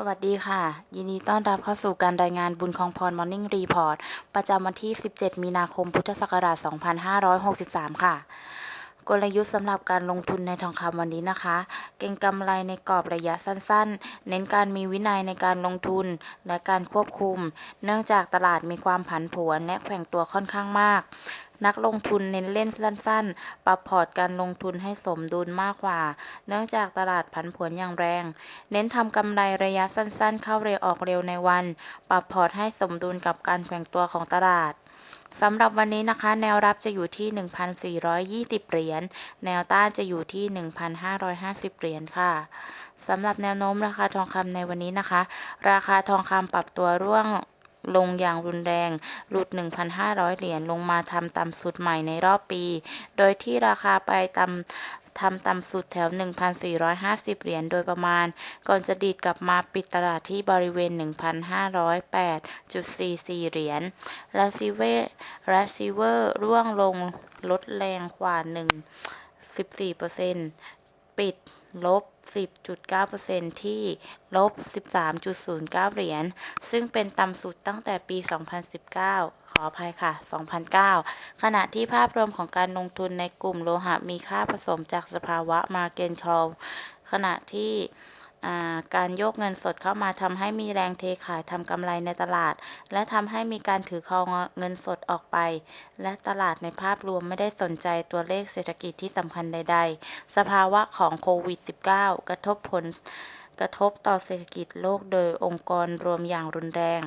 สวัสดีค่ะ ยินดีต้อนรับเข้าสู่การรายงานบุญคองพรมอร์นิ่งรีพอร์ตประจำวันที่ 17 มีนาคมพุทธศักราช 2563 ค่ะ กลยุทธ์สำหรับการลงทุนในทองคำวันนี้นะคะ เก็งกำไรในกรอบระยะสั้นๆ เน้นการมีวินัยในการลงทุนและการควบคุม เนื่องจากตลาดมีความผันผวนและแข่งตัวค่อนข้างมาก นักลงทุนเน้นเล่นสั้นๆ ปรับพอร์ตการลงทุนให้สมดุลมากกว่า เนื่องจากตลาดผันผวนอย่างแรง เน้นทำกำไรระยะสั้นๆ เข้าเร็วออกเร็วในวัน ปรับพอร์ตให้สมดุลกับการแข่งตัวของตลาดสำหรับวันนี้นะคะ แนวรับจะอยู่ที่ 1,420 เหรียญ แนวต้านจะอยู่ที่ 1,550 เหรียญค่ะสำหรับแนวโน้มราคาทองคำในวันนี้นะคะ ราคาทองคำปรับตัวร่วง ลงอย่างรุนแรง หลุด 1,500 เหรียญลงมาทำต่ำสุดใหม่ในรอบปี โดยที่ราคาไปต่ำทำต่ำสุดแถว 1,450 เหรียญโดยประมาณ ก่อนจะดีดกลับมาปิดตลาดที่บริเวณ 1,508.44 เหรียญ และซีเวและซีเวอร์ร่วงลงลดแรงกว่า 1 14% ปิดลบ 10.9%ที่ลบ 13.09 เหรียญ ซึ่งเป็นต่ำสุดตั้งแต่ปี 2019 ขออภัยค่ะ 2009 ขณะที่ภาพรวมของการลงทุนในกลุ่มโลหะมีค่าผสมจากสภาวะมาเกนชอลขณะที่ การโยกเงินสดเข้ามาทำให้มีแรงเทขายทำกำไรในตลาด และทำให้มีการถือครองเงินสดออกไป และตลาดในภาพรวมไม่ได้สนใจตัวเลขเศรษฐกิจที่สำคัญใด ๆ สภาวะของโควิด -19 กระทบผลกระทบต่อเศรษฐกิจโลกโดยองค์กรรวมอย่างรุนแรง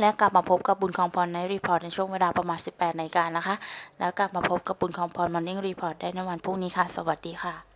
และกลับมาพบกับบุญคองพรในรีพอร์ตในช่วงเวลาประมาณ 18นาฬิกานะคะ แล้วกลับมาพบกับบุญคองพรมอร์นิ่งรีพอร์ตได้ในวันพรุ่งนี้ค่ะ สวัสดีค่ะ